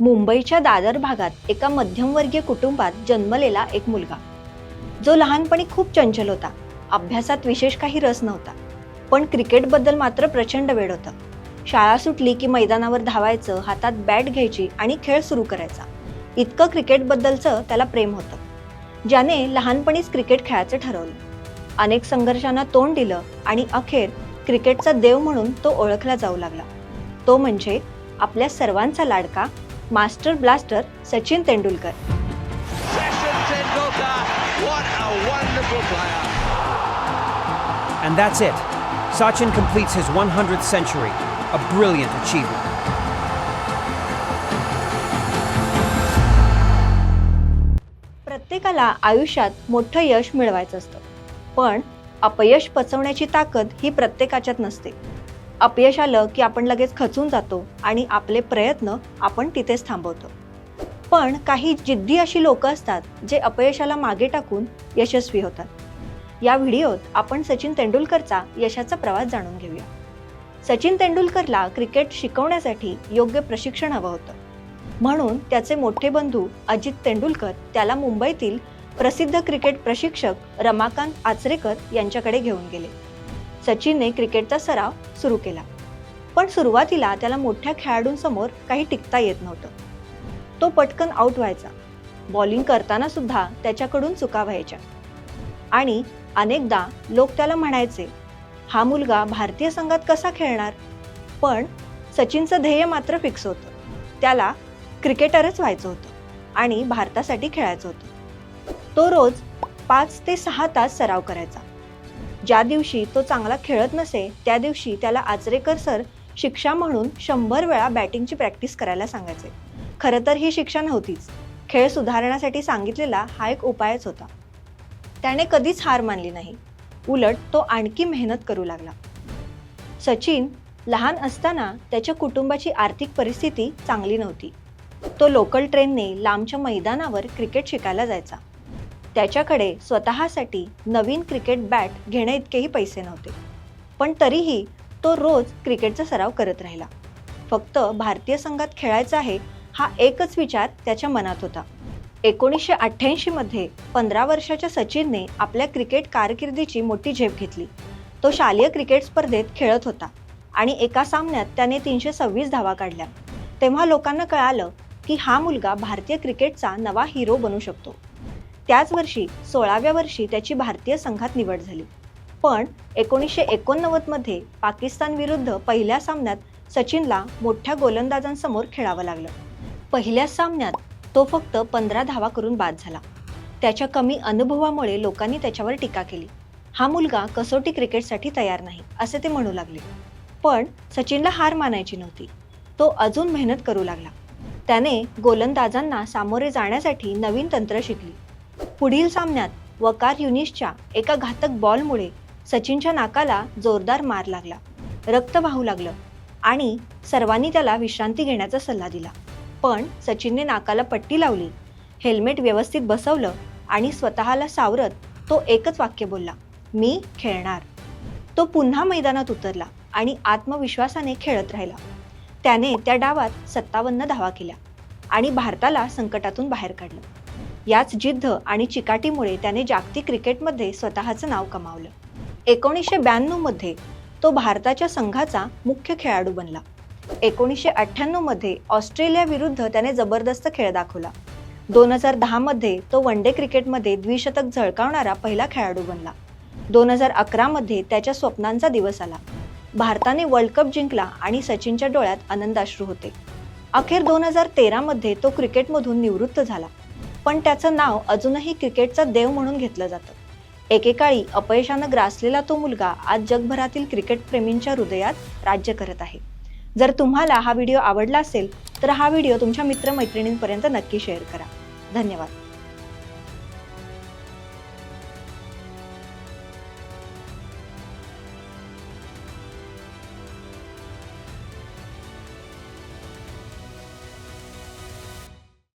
मुंबईच्या दादर भागात एका मध्यमवर्गीय कुटुंबात जन्मलेला एक मुलगा. जो लहानपणी खूप चंचल होता. अभ्यासात विशेष काही रस नव्हता. पण क्रिकेटबद्दल मात्र प्रचंड वेळ होतं. शाळा सुटली की मैदानावर धावायचं हातात बॅट घ्यायची आणि खेळ सुरू करायचा. इतकं क्रिकेटबद्दलचं त्याला प्रेम होतं. ज्याने लहानपणीच क्रिकेट खेळायचं ठरवलं. अनेक संघर्षांना तोंड दिलं आणि अखेर क्रिकेटचा देव म्हणून तो ओळखला जाऊ लागला. तो म्हणजे आपल्या सर्वांचा लाडका master blaster Sachin Tendulkar And that's it. Sachin completes his 100th century, a brilliant achievement. प्रत्येकाला आयुष्यात मोठं यश मिळवायचं असतं पण अपयश पचवण्याची ताकद ही प्रत्येकाच्यात नसते अपयश आलं की आपण लगेच खचून जातो आणि आपले प्रयत्न आपण तिथेच थांबवतो. पण काही जिद्दी अशी लोक असतात जे अपयशाला मागे टाकून यशस्वी होतात. या व्हिडिओत आपण सचिन तेंडुलकरचा यशाचा प्रवास जाणून घेऊया. सचिन तेंडुलकरला क्रिकेट शिकवण्यासाठी योग्य प्रशिक्षण हवं होतं. म्हणून त्याचे मोठे बंधू अजित तेंडुलकर त्याला मुंबईतील प्रसिद्ध क्रिकेट प्रशिक्षक रमाकांत आचरेकर यांच्याकडे घेऊन गेले. सचिनने क्रिकेटचा सराव सुरू केला. पण सुरुवातीला त्याला मोठ्या खेळाडूंसमोर काही टिकता येत नव्हतं. तो पटकन आऊट व्हायचा. बॉलिंग करताना सुद्धा त्याच्याकडून चुका व्हायच्या. आणि अनेकदा लोक त्याला म्हणायचे हा मुलगा भारतीय संघात कसा खेळणार? पण सचिनचं ध्येय मात्र फिक्स होतं. त्याला क्रिकेटरच व्हायचं होतं आणि भारतासाठी खेळायचं होतं. तो रोज पाच ते सहा तास सराव करायचा. ज्या दिवशी तो चांगला खेळत नसे त्या दिवशी त्याला आचरेकर सर शिक्षा म्हणून शंभर वेळा बॅटिंगची प्रॅक्टिस करायला सांगायचे. खरं तर ही शिक्षा नव्हतीच. खेळ सुधारण्यासाठी सांगितलेला हा एक उपायच होता. त्याने कधीच हार मानली नाही. उलट तो आणखी मेहनत करू लागला. सचिन लहान असताना त्याच्या कुटुंबाची आर्थिक परिस्थिती चांगली नव्हती. तो लोकल ट्रेनने लांबच्या मैदानावर क्रिकेट शिकायला जायचा. त्याच्याकडे स्वतःसाठी नवीन क्रिकेट बॅट घेण्या इतकेही पैसे नव्हते. पण तरीही तो रोज क्रिकेटचा सराव करत राहिला. फक्त भारतीय संघात खेळायचा आहे हा एकच विचार त्याच्या मनात होता. एकोणीसशे अठ्ठ्याऐंशीमध्ये पंधरा वर्षाच्या सचिनने आपल्या क्रिकेट कारकिर्दीची मोठी झेप घेतली. तो शालेय क्रिकेट स्पर्धेत खेळत होता आणि एका सामन्यात त्याने तीनशे सव्वीस धावा काढल्या. तेव्हा लोकांना कळालं की हा मुलगा भारतीय क्रिकेटचा नवा हिरो बनू शकतो. त्याच वर्षी सोळाव्या वर्षी त्याची भारतीय संघात निवड झाली. पण एकोणीसशे एकोणनव्वदमध्ये पाकिस्तान विरुद्ध पहिल्या सामन्यात सचिनला मोठ्या गोलंदाजांसमोर खेळावं लागलं. पहिल्या सामन्यात तो फक्त पंधरा धावा करून बाद झाला. त्याच्या कमी अनुभवामुळे लोकांनी त्याच्यावर टीका केली. हा मुलगा कसोटी क्रिकेटसाठी तयार नाही असे ते म्हणू लागले. पण सचिनला हार मानायची नव्हती. तो अजून मेहनत करू लागला. त्याने गोलंदाजांना सामोरे जाण्यासाठी नवीन तंत्र शिकली. पुढील सामन्यात वकार युनिसच्या एका घातक बॉलमुळे सचिनच्या नाकाला जोरदार मार लागला. रक्त वाहू लागलं आणि सर्वांनी त्याला विश्रांती घेण्याचा सल्ला दिला. पण सचिनने नाकाला पट्टी लावली हेल्मेट व्यवस्थित बसवलं आणि स्वतःला सावरत तो एकच वाक्य बोलला मी खेळणार. तो पुन्हा मैदानात उतरला आणि आत्मविश्वासाने खेळत राहिला. त्याने त्या डावात सत्तावन्न धावा केल्या आणि भारताला संकटातून बाहेर काढलं. याच जिद्द आणि चिकाटीमुळे त्याने जागतिक क्रिकेटमध्ये स्वतःचं नाव कमावलं. एकोणीसशे ब्याण्णवमध्ये तो भारताच्या संघाचा मुख्य खेळाडू बनला. एकोणीसशे अठ्ठ्याण्णवमध्ये ऑस्ट्रेलियाविरुद्ध त्याने जबरदस्त खेळ दाखवला. दोन हजार दहामध्ये तो वन डे क्रिकेटमध्ये द्विशतक झळकावणारा पहिला खेळाडू बनला. दोन हजार अकरामध्ये त्याच्या स्वप्नांचा दिवस आला. भारताने वर्ल्ड कप जिंकला आणि सचिनच्या डोळ्यात आनंदाश्रू होते. अखेर दोन हजार तेरामध्ये तो क्रिकेटमधून निवृत्त झाला. पण त्याचं नाव अजूनही क्रिकेटचा देव म्हणून घेतलं जातं. एकेकाळी अपयशानं ग्रासलेला तो मुलगा आज जगभरातील क्रिकेटप्रेमींच्या हृदयात राज्य करत आहे. जर तुम्हाला हा व्हिडिओ आवडला असेल तर हा व्हिडिओ तुमच्या मित्रमैत्रिणींपर्यंत नक्की शेअर करा. धन्यवाद.